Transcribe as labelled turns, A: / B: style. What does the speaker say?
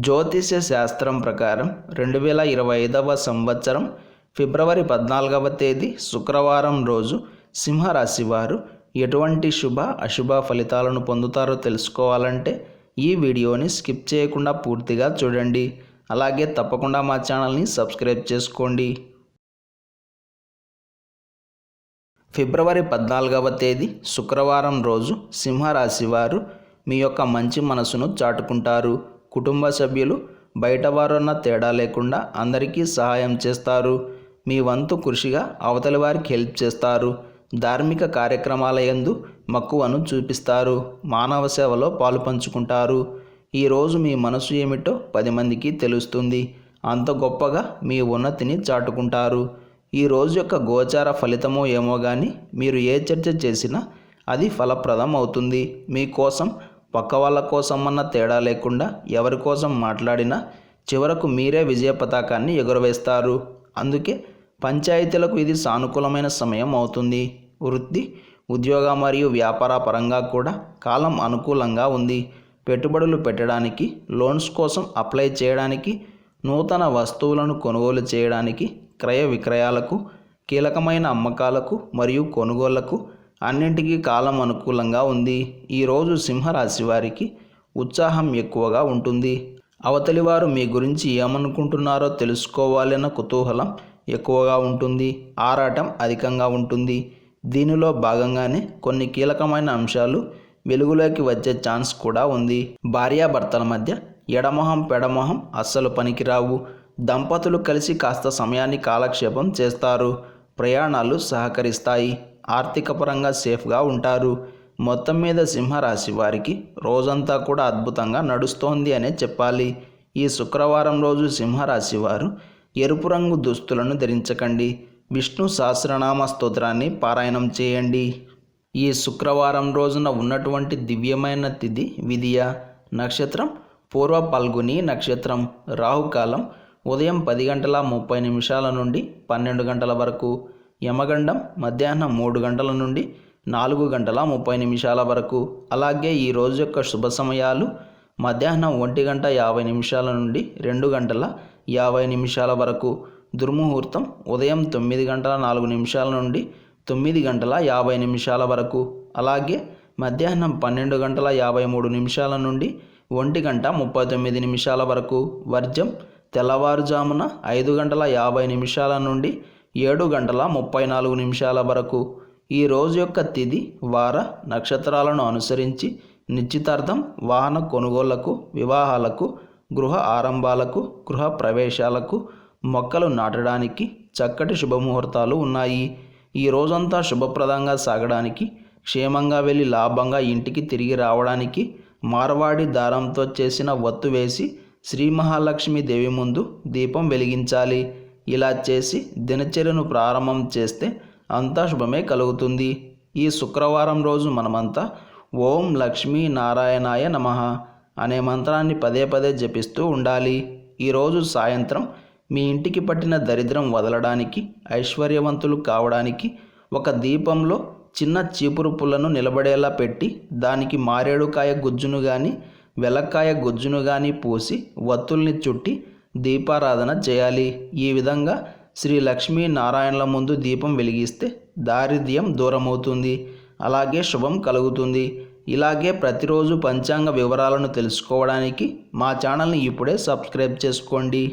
A: జ్యోతిష్య శాస్త్రం ప్రకారం రెండు వేల ఇరవై ఐదవ సంవత్సరం ఫిబ్రవరి పద్నాలుగవ తేదీ శుక్రవారం రోజు సింహరాశి వారు ఎటువంటి శుభ అశుభ ఫలితాలను పొందుతారో తెలుసుకోవాలంటే ఈ వీడియోని స్కిప్ చేయకుండా పూర్తిగా చూడండి. అలాగే తప్పకుండా మా ఛానల్ని సబ్స్క్రైబ్ చేసుకోండి. ఫిబ్రవరి పద్నాలుగవ తేదీ శుక్రవారం రోజు సింహరాశి వారు మీ యొక్క మంచి మనసును చాటుకుంటారు. కుటుంబ సభ్యులు బయట వారున్న తేడా లేకుండా అందరికీ సహాయం చేస్తారు. మీ వంతు కృషిగా అవతలి వారికి హెల్ప్ చేస్తారు. ధార్మిక కార్యక్రమాల యందు మక్కువను చూపిస్తారు. మానవ సేవలో పాలు పంచుకుంటారు. ఈరోజు మీ మనసు ఏమిటో పది మందికి తెలుస్తుంది. అంత గొప్పగా మీ ఉన్నతిని చాటుకుంటారు. ఈ రోజు యొక్క గోచార ఫలితమో ఏమో కానీ మీరు ఏ చర్చ చేసినా అది ఫలప్రదం అవుతుంది మీకోసం పక్క వాళ్ళ కోసం అన్న తేడా లేకుండా ఎవరి కోసం మాట్లాడినా చివరకు మీరే విజయ పతాకాన్ని ఎగురవేస్తారు. అందుకే పంచాయతీలకు ఇది సానుకూలమైన సమయం అవుతుంది. వృత్తి ఉద్యోగ మరియు వ్యాపార పరంగా కూడా కాలం అనుకూలంగా ఉంది. పెట్టుబడులు పెట్టడానికి లోన్స్ కోసం అప్లై చేయడానికి నూతన వస్తువులను కొనుగోలు చేయడానికి క్రయ విక్రయాలకు కీలకమైన అమ్మకాలకు మరియు కొనుగోళ్ళకు అన్నింటికీ కాలం అనుకూలంగా ఉంది. ఈరోజు సింహరాశి వారికి ఉత్సాహం ఎక్కువగా ఉంటుంది. అవతలి వారు మీ గురించి ఏమనుకుంటున్నారో తెలుసుకోవాలన్న కుతూహలం ఎక్కువగా ఉంటుంది. ఆరాటం అధికంగా ఉంటుంది. దీనిలో భాగంగానే కొన్ని కీలకమైన అంశాలు వెలుగులోకి వచ్చే ఛాన్స్ కూడా ఉంది. భార్యాభర్తల మధ్య ఎడమొహం పెడమొహం అస్సలు పనికిరావు. దంపతులు కలిసి కాస్త సమయాన్ని కాలక్షేపం చేస్తారు. ప్రయాణాలు సహకరిస్తాయి. ఆర్థిక పరంగా సేఫ్గా ఉంటారు. మొత్తం మీద సింహరాశి వారికి రోజంతా కూడా అద్భుతంగా నడుస్తోంది అనే చెప్పాలి. ఈ శుక్రవారం రోజు సింహరాశి వారు ఎరుపు రంగు దుస్తులను ధరించకండి. విష్ణు సహస్రనామ స్తోత్రాన్ని పారాయణం చేయండి. ఈ శుక్రవారం రోజున ఉన్నటువంటి దివ్యమైన తిథి విధియ. నక్షత్రం పూర్వ పల్గుని నక్షత్రం. రాహుకాలం ఉదయం పది గంటల ముప్పై నిమిషాల నుండి పన్నెండు గంటల వరకు. యమగండం మధ్యాహ్నం మూడు గంటల నుండి నాలుగు గంటల ముప్పై నిమిషాల వరకు. అలాగే ఈ రోజు యొక్క శుభ సమయాలు మధ్యాహ్నం ఒంటి గంట యాభై నిమిషాల నుండి రెండు గంటల యాభై నిమిషాల వరకు. దుర్ముహూర్తం ఉదయం తొమ్మిది గంటల నాలుగు నిమిషాల నుండి తొమ్మిది గంటల యాభై నిమిషాల వరకు. అలాగే మధ్యాహ్నం పన్నెండు గంటల యాభై మూడు నిమిషాల నుండి ఒంటి గంట ముప్పై తొమ్మిది నిమిషాల వరకు. వర్జం తెల్లవారుజామున ఐదు గంటల యాభై నిమిషాల నుండి ఏడు గంటల ముప్పై నాలుగు నిమిషాల వరకు. ఈ రోజు యొక్క తిథి వార నక్షత్రాలను అనుసరించి నిశ్చితార్థం వాహన కొనుగోళ్ళకు వివాహాలకు గృహ ఆరంభాలకు గృహ ప్రవేశాలకు మొక్కలు నాటడానికి చక్కటి శుభముహూర్తాలు ఉన్నాయి. ఈ రోజంతా శుభప్రదంగా సాగడానికి క్షేమంగా వెళ్ళి లాభంగా ఇంటికి తిరిగి రావడానికి మార్వాడి దారంతో చేసిన ఒత్తు వేసి శ్రీ మహాలక్ష్మి దేవి ముందు దీపం వెలిగించాలి. ఇలా చేసి దినచర్యను ప్రారంభం చేస్తే అంతా శుభమే కలుగుతుంది. ఈ శుక్రవారం రోజు మనమంతా ఓం లక్ష్మీ నారాయణాయ నమః అనే మంత్రాన్ని పదే పదే జపిస్తూ ఉండాలి. ఈరోజు సాయంత్రం మీ ఇంటికి పట్టిన దరిద్రం వదలడానికి ఐశ్వర్యవంతులు కావడానికి ఒక దీపంలో చిన్న చీపురు పుల్లను నిలబడేలా పెట్టి దానికి మారేడుకాయ గుజ్జును కానీ వెలక్కాయ గుజ్జును కానీ పూసి వత్తుల్ని చుట్టి దీపారాధన చేయాలి. ఈ విధంగా శ్రీ లక్ష్మీ నారాయణల ముందు దీపం వెలిగిస్తే దారిద్ర్యం దూరమవుతుంది. అలాగే శుభం కలుగుతుంది. ఇలాగే ప్రతిరోజు పంచాంగ వివరాలను తెలుసుకోవడానికి మా ఛానల్ని ఇప్పుడే సబ్స్క్రైబ్ చేసుకోండి.